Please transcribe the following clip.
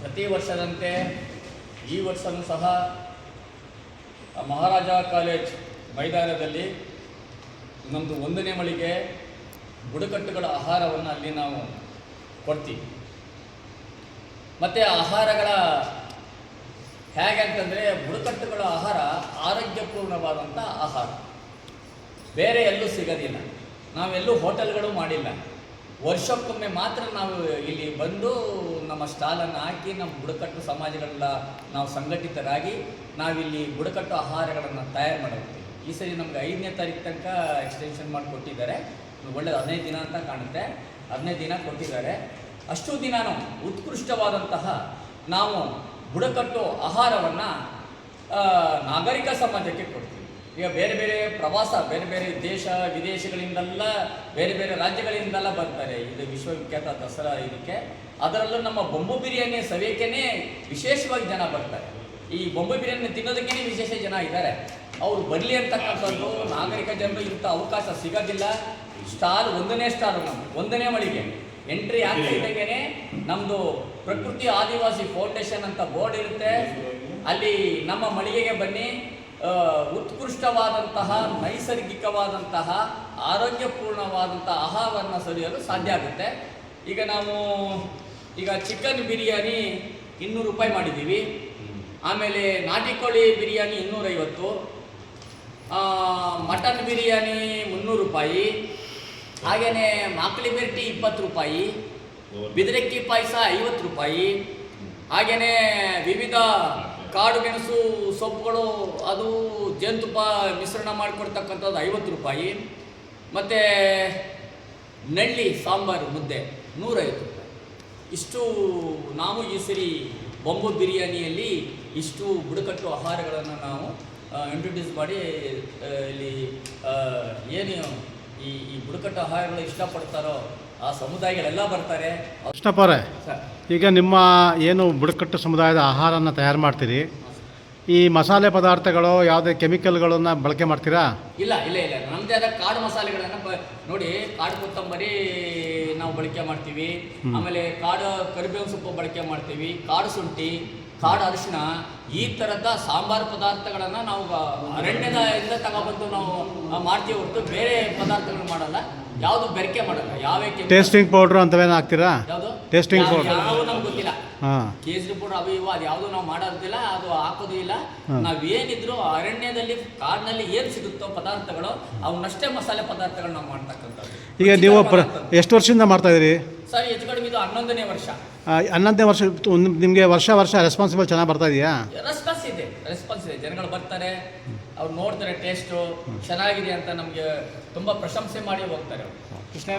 ಪ್ರತಿ ವರ್ಷದಂತೆ ಈ ವರ್ಷವೂ ಸಹ ಮಹಾರಾಜ ಕಾಲೇಜ್ ಮೈದಾನದಲ್ಲಿ ನಮ್ಮದು ಒಂದನೇ ಮಳಿಗೆ ಬುಡಕಟ್ಟುಗಳ ಆಹಾರವನ್ನು ಅಲ್ಲಿ ನಾವು ಕೊಡ್ತೀವಿ. ಮತ್ತು ಆಹಾರಗಳ ಹೇಗೆ ಅಂತಂದರೆ ಬುಡಕಟ್ಟುಗಳ ಆಹಾರ ಆರೋಗ್ಯಪೂರ್ಣವಾದಂಥ ಆಹಾರ. ಬೇರೆ ಎಲ್ಲೂ ಸಿಗೋದಿಲ್ಲ. ನಾವೆಲ್ಲೂ ಹೋಟೆಲ್ಗಳು ಮಾಡಿಲ್ಲ. ವರ್ಷಕ್ಕೊಮ್ಮೆ ಮಾತ್ರ ನಾವು ಇಲ್ಲಿ ಬಂದು ನಮ್ಮ ಸ್ಟಾಲನ್ನು ಹಾಕಿ ನಮ್ಮ ಬುಡಕಟ್ಟು ಸಮಾಜಗಳೆಲ್ಲ ನಾವು ಸಂಘಟಿತರಾಗಿ ನಾವಿಲ್ಲಿ ಬುಡಕಟ್ಟು ಆಹಾರಗಳನ್ನು ತಯಾರು ಮಾಡುತ್ತೀವಿ ಈ ಸರಿ ನಮ್ಗೆ ಐದನೇ ತಾರೀಕು ತನಕ ಎಕ್ಸ್ಟೆನ್ಷನ್ ಮಾಡಿ ಕೊಟ್ಟಿದ್ದಾರೆ ಒಳ್ಳೆಯದು ಹದಿನೈದು ದಿನ ಅಂತ ಕಾಣುತ್ತೆ. ಹದಿನೈದು ದಿನ ಕೊಟ್ಟಿದ್ದಾರೆ. ಅಷ್ಟು ದಿನಾನು ಉತ್ಕೃಷ್ಟವಾದಂತಹ ನಾವು ಬುಡಕಟ್ಟು ಆಹಾರವನ್ನು ನಾಗರಿಕ ಸಮಾಜಕ್ಕೆ ಕೊಡ್ತೀವಿ. ಈಗ ಬೇರೆ ಬೇರೆ ಪ್ರವಾಸ, ಬೇರೆ ಬೇರೆ ದೇಶ, ವಿದೇಶಗಳಿಂದೆಲ್ಲ, ಬೇರೆ ಬೇರೆ ರಾಜ್ಯಗಳಿಂದೆಲ್ಲ ಬರ್ತಾರೆ. ಇದು ವಿಶ್ವವಿಖ್ಯಾತ ದಸರಾ ಇದಕ್ಕೆ. ಅದರಲ್ಲೂ ನಮ್ಮ ಬೊಂಬು ಬಿರಿಯಾನಿ ಸವಿಯಕ್ಕೇನೆ ವಿಶೇಷವಾಗಿ ಜನ ಬರ್ತಾರೆ. ಈ ಬೊಂಬು ಬಿರಿಯಾನಿ ತಿನ್ನೋದಕ್ಕೇನೆ ವಿಶೇಷ ಜನ ಇದ್ದಾರೆ. ಅವ್ರು ಬರಲಿ ಅಂತಕ್ಕಂಥದ್ದು ನಾಗರಿಕ ಜನರು ಇಂಥ ಅವಕಾಶ ಸಿಗೋದಿಲ್ಲ. ಸ್ಟಾಲ್ ಒಂದನೇ ಸ್ಟಾಲ್ ನಮ್ಮ ಒಂದನೇ ಮಳಿಗೆ. ಎಂಟ್ರಿ ಆಗ್ತಿದ್ದಂಗೆ ನಮ್ಮದು ಪ್ರಕೃತಿ ಆದಿವಾಸಿ ಫೌಂಡೇಶನ್ ಅಂತ ಬೋರ್ಡ್ ಇರುತ್ತೆ. ಅಲ್ಲಿ ನಮ್ಮ ಮಳಿಗೆಗೆ ಬನ್ನಿ. ಉತ್ಕೃಷ್ಟವಾದಂತಹ, ನೈಸರ್ಗಿಕವಾದಂತಹ ಆರೋಗ್ಯಪೂರ್ಣವಾದಂಥ ಆಹಾರವನ್ನು ಸರಿಯಲು ಸಾಧ್ಯ ಆಗುತ್ತೆ. ಈಗ ನಾವು, ಈಗ ಚಿಕನ್ ಬಿರಿಯಾನಿ ಇನ್ನೂರು ರೂಪಾಯಿ ಮಾಡಿದ್ದೀವಿ. ಆಮೇಲೆ ನಾಟಿ ಕೋಳಿ ಬಿರಿಯಾನಿ ಇನ್ನೂರೈವತ್ತು. ಮಟನ್ ಬಿರಿಯಾನಿ ಮುನ್ನೂರು ರೂಪಾಯಿ. ಹಾಗೆಯೇ ಮಾಕಳಿ ಬೆರ್ಟಿ ಇಪ್ಪತ್ತು ರೂಪಾಯಿ. ಬಿದಿರಕ್ಕಿ ಪಾಯಸ ಐವತ್ತು ರೂಪಾಯಿ. ಹಾಗೆಯೇ ವಿವಿಧ ಕಾಡು ಗೆಣಸು ಸೊಪ್ಪುಗಳು ಅದು ಜೇನುತುಪ್ಪ ಮಿಶ್ರಣ ಮಾಡಿಕೊಡ್ತಕ್ಕಂಥದ್ದು ಐವತ್ತು ರೂಪಾಯಿ. ಮತ್ತು ನಳ್ಳಿ, ಸಾಂಬಾರು, ಮುದ್ದೆ ನೂರೈವತ್ತು ರೂಪಾಯಿ. ಇಷ್ಟು ನಾವು ಈ ಸರಿ ಬೊಂಬು ಬಿರಿಯಾನಿಯಲ್ಲಿ ಇಷ್ಟು ಬುಡಕಟ್ಟು ಆಹಾರಗಳನ್ನು ನಾವು ಇಂಟ್ರೊಡ್ಯೂಸ್ ಮಾಡಿ ಇಲ್ಲಿ ಏನು ಈ ಈ ಬುಡಕಟ್ಟು ಆಹಾರಗಳು ಇಷ್ಟಪಡ್ತಾರೋ ಆ ಸಮುದಾಯಗಳೆಲ್ಲ ಬರ್ತಾರೆ. ಕೃಷ್ಣಪ್ಪ ಅವರೇ ಈಗ ನಿಮ್ಮ ಏನು ಬುಡಕಟ್ಟು ಸಮುದಾಯದ ಆಹಾರನ ತಯಾರು ಮಾಡ್ತೀರಿ ಈ ಮಸಾಲೆ ಪದಾರ್ಥಗಳು ಯಾವುದೇ ಕೆಮಿಕಲ್ಗಳನ್ನು ಬಳಕೆ ಮಾಡ್ತೀರಾ? ಇಲ್ಲ ಇಲ್ಲ ಇಲ್ಲ. ನಮ್ಮದೇ ಆದ ಕಾಡು ಮಸಾಲೆಗಳನ್ನು ನೋಡಿ ಕಾಡು ಕೊತ್ತಂಬರಿ ನಾವು ಬಳಕೆ ಮಾಡ್ತೀವಿ. ಆಮೇಲೆ ಕಾಡು ಕರಿಬೇವು ಸೊಪ್ಪು ಬಳಕೆ ಮಾಡ್ತೀವಿ. ಕಾಡು ಶುಂಠಿ ಕಾಡು ಅರಿಶಿನ ಈ ಥರದ ಸಾಂಬಾರು ಪದಾರ್ಥಗಳನ್ನು ನಾವು ಅರಣ್ಯದ ಇಂದ ತಗೊಬಂದು ನಾವು ಮಾಡ್ತೀವಿ ಹೊರತು ಬೇರೆ ಪದಾರ್ಥಗಳು ಮಾಡಲ್ಲ. ಯಾವುದು ಬೆರಕೆ ಮಾಡಲ್ಲ ಯಾವೇ chemical- ಟೇಸ್ಟಿಂಗ್ ಪೌಡ್ರು ಅಂತವೇನು ಹಾಕ್ತೀರಾ? ಟೇಸ್ಟಿಂಗ್ ಪೌಡರ್ ಯಾವ- ನಮ್ಗೆ ಗೊತ್ತಿಲ್ಲ. ಹಾಂ. ಕೇಸರಿ ಪೌಡರ್ ಅವು ಇವು ಅದು ಯಾವುದು ನಾವು ಮಾಡೋದಿಲ್ಲ ಅದು ಹಾಕೋದು ಇಲ್ಲ. ಹ್ಮ್. ನಾವೇನಿದ್ರು ಅರಣ್ಯದಲ್ಲಿ ಕಾಡಿನಲ್ಲಿ ಏನು ಸಿಗುತ್ತೋ ಪದಾರ್ಥಗಳು ಅವನ್ನಷ್ಟೇ ಮಸಾಲೆ ಪದಾರ್ಥಗಳು ನಾವು ಮಾಡ್ತಕ್ಕಂಥದ್ದು. ಈಗ ನೀವು ಪ್ರ. ಎಷ್ಟು ವರ್ಷದಿಂದ ಮಾಡ್ತಾ ಇದ್ದೀರಿ ಸರ್ ಹೆಚ್ಚು ಕಡಿಮೆ ಇದು ಹನ್ನೊಂದನೇ ವರ್ಷ. ಹನ್ನೊಂದನೇ ವರ್ಷ ನಿಮಗೆ ವರ್ಷ ವರ್ಷ ರೆಸ್ಪಾನ್ಸಿಬಲ್ ಚೆನ್ನಾಗಿ ಬರ್ತಾ ಇದೆಯಾ? ರೆಸ್ಪಾನ್ಸ್ ಇದೆ ರೆಸ್ಪಾನ್ಸ್ ಇದೆ. ಜನಗಳು ಬರ್ತಾರೆ ಅವ್ರು ನೋಡ್ತಾರೆ ಟೇಸ್ಟು ಚೆನ್ನಾಗಿದೆ ಅಂತ ನಮಗೆ ತುಂಬ ಪ್ರಶಂಸೆ ಮಾಡಿ ಹೋಗ್ತಾರೆ. ಕೃಷ್ಣ